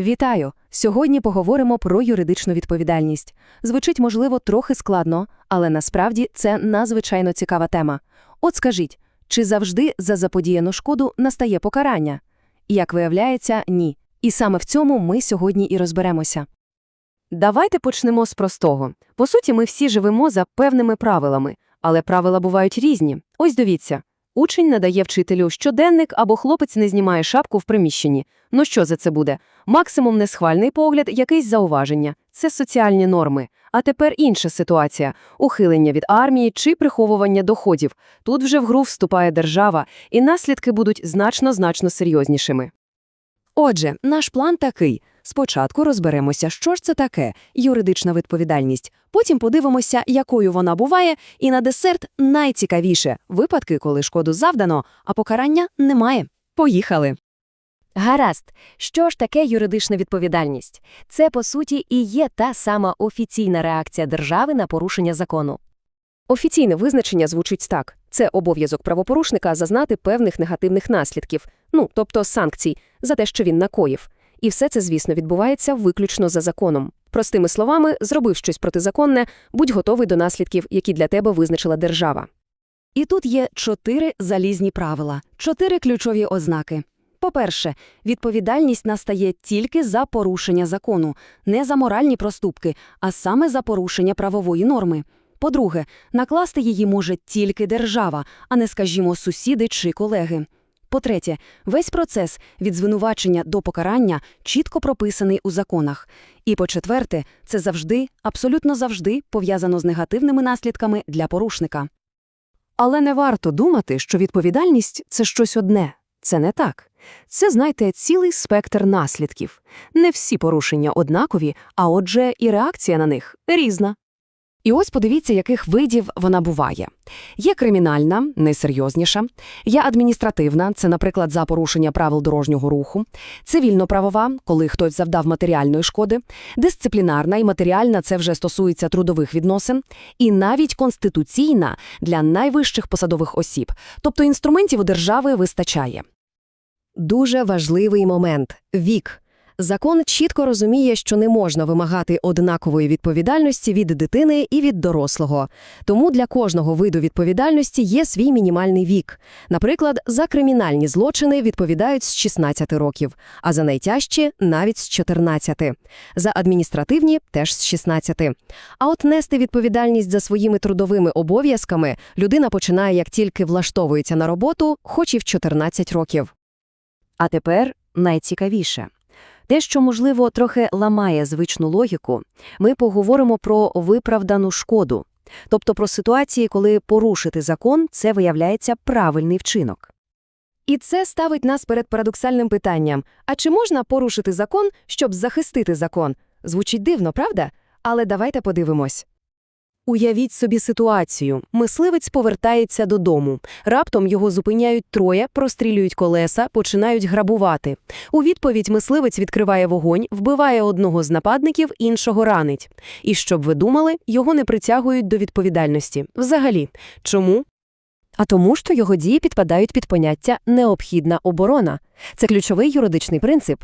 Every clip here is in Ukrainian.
Вітаю! Сьогодні поговоримо про юридичну відповідальність. Звучить, можливо, трохи складно, але насправді це надзвичайно цікава тема. От скажіть, чи завжди за заподіяну шкоду настає покарання? Як виявляється, ні. І саме в цьому ми сьогодні і розберемося. Давайте почнемо з простого. По суті, ми всі живемо за певними правилами, але правила бувають різні. Ось дивіться. Учень надає вчителю щоденник або хлопець не знімає шапку в приміщенні. Ну що за це буде? Максимум несхвальний погляд, якесь зауваження. Це соціальні норми. А тепер інша ситуація – ухилення від армії чи приховування доходів. Тут вже в гру вступає держава, і наслідки будуть значно-значно серйознішими. Отже, наш план такий. Спочатку розберемося, що ж це таке юридична відповідальність, потім подивимося, якою вона буває, і на десерт найцікавіше – випадки, коли шкоду завдано, а покарання немає. Поїхали! Гаразд, що ж таке юридична відповідальність? Це, по суті, і є та сама офіційна реакція держави на порушення закону. Офіційне визначення звучить так: це обов'язок правопорушника зазнати певних негативних наслідків, ну тобто санкцій, за те, що він накоїв. І все це, звісно, відбувається виключно за законом. Простими словами, зробив щось протизаконне, будь готовий до наслідків, які для тебе визначила держава. І тут є чотири залізні правила, чотири ключові ознаки. По-перше, відповідальність настає тільки за порушення закону, не за моральні проступки, а саме за порушення правової норми. По-друге, накласти її може тільки держава, а не, скажімо, сусіди чи колеги. По-третє, весь процес від звинувачення до покарання чітко прописаний у законах. І по-четверте, це завжди, абсолютно завжди пов'язано з негативними наслідками для порушника. Але не варто думати, що відповідальність – це щось одне. Це не так. Це, знаєте, цілий спектр наслідків. Не всі порушення однакові, а отже, і реакція на них різна. І ось подивіться, яких видів вона буває. Є кримінальна, найсерйозніша, є адміністративна, це, наприклад, за порушення правил дорожнього руху, цивільно-правова, коли хтось завдав матеріальної шкоди, дисциплінарна і матеріальна це вже стосується трудових відносин, і навіть конституційна для найвищих посадових осіб, тобто інструментів у держави вистачає. Дуже важливий момент – вік. Закон чітко розуміє, що не можна вимагати однакової відповідальності від дитини і від дорослого. Тому для кожного виду відповідальності є свій мінімальний вік. Наприклад, за кримінальні злочини відповідають з 16 років, а за найтяжчі – навіть з 14. За адміністративні – теж з 16. А от нести відповідальність за своїми трудовими обов'язками людина починає, як тільки влаштовується на роботу, хоч і в 14 років. А тепер найцікавіше. Те, що, можливо, трохи ламає звичну логіку, ми поговоримо про виправдану шкоду, тобто про ситуації, коли порушити закон – це виявляється правильний вчинок. І це ставить нас перед парадоксальним питанням: а чи можна порушити закон, щоб захистити закон? Звучить дивно, правда? Але давайте подивимось. Уявіть собі ситуацію. Мисливець повертається додому. Раптом його зупиняють троє, прострілюють колеса, починають грабувати. У відповідь мисливець відкриває вогонь, вбиває одного з нападників, іншого ранить. І щоб ви думали, його не притягують до відповідальності. Взагалі. Чому? А тому, що його дії підпадають під поняття «необхідна оборона». Це ключовий юридичний принцип.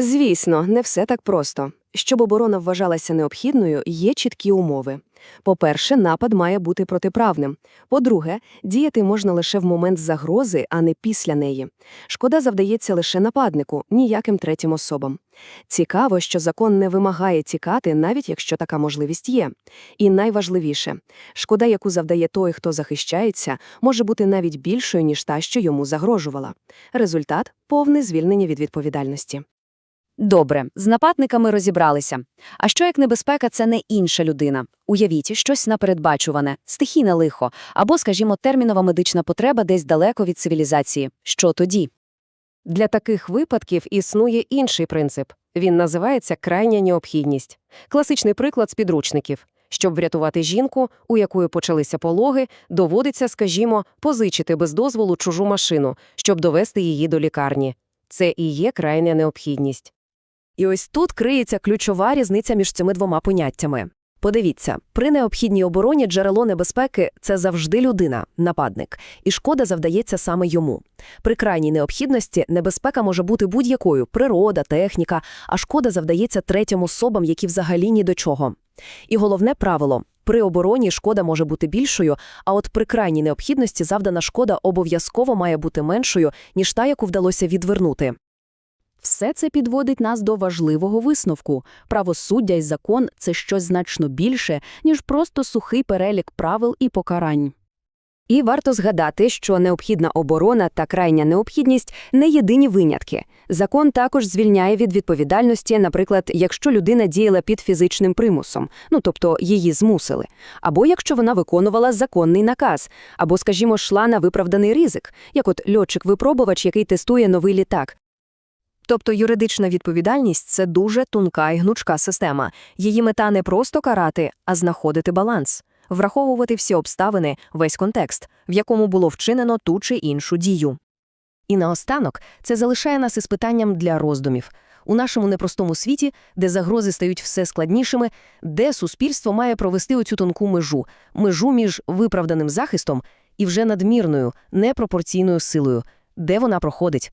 Звісно, не все так просто. Щоб оборона вважалася необхідною, є чіткі умови. По-перше, напад має бути протиправним. По-друге, діяти можна лише в момент загрози, а не після неї. Шкода завдається лише нападнику, ніяким третім особам. Цікаво, що закон не вимагає тікати, навіть якщо така можливість є. І найважливіше, шкода, яку завдає той, хто захищається, може бути навіть більшою, ніж та, що йому загрожувала. Результат повне звільнення від відповідальності. Добре, з нападниками розібралися. А що як небезпека – це не інша людина? Уявіть, щось напередбачуване, стихійне лихо, або, скажімо, термінова медична потреба десь далеко від цивілізації. Що тоді? Для таких випадків існує інший принцип. Він називається крайня необхідність. Класичний приклад з підручників. Щоб врятувати жінку, у якої почалися пологи, доводиться, скажімо, позичити без дозволу чужу машину, щоб довести її до лікарні. Це і є крайня необхідність. І ось тут криється ключова різниця між цими двома поняттями. Подивіться, при необхідній обороні джерело небезпеки – це завжди людина, нападник, і шкода завдається саме йому. При крайній необхідності небезпека може бути будь-якою – природа, техніка, а шкода завдається третім особам, які взагалі ні до чого. І головне правило – при обороні шкода може бути більшою, а от при крайній необхідності завдана шкода обов'язково має бути меншою, ніж та, яку вдалося відвернути. Все це підводить нас до важливого висновку. Правосуддя і закон – це щось значно більше, ніж просто сухий перелік правил і покарань. І варто згадати, що необхідна оборона та крайня необхідність не єдині винятки. Закон також звільняє від відповідальності, наприклад, якщо людина діяла під фізичним примусом, ну тобто її змусили, або якщо вона виконувала законний наказ, або, скажімо, йшла на виправданий ризик, як от льотчик-випробувач, який тестує новий літак. Тобто юридична відповідальність – це дуже тонка і гнучка система. Її мета не просто карати, а знаходити баланс, враховувати всі обставини, весь контекст, в якому було вчинено ту чи іншу дію. І наостанок це залишає нас із питанням для роздумів. У нашому непростому світі, де загрози стають все складнішими, де суспільство має провести оцю тонку межу, межу між виправданим захистом і вже надмірною, непропорційною силою, де вона проходить.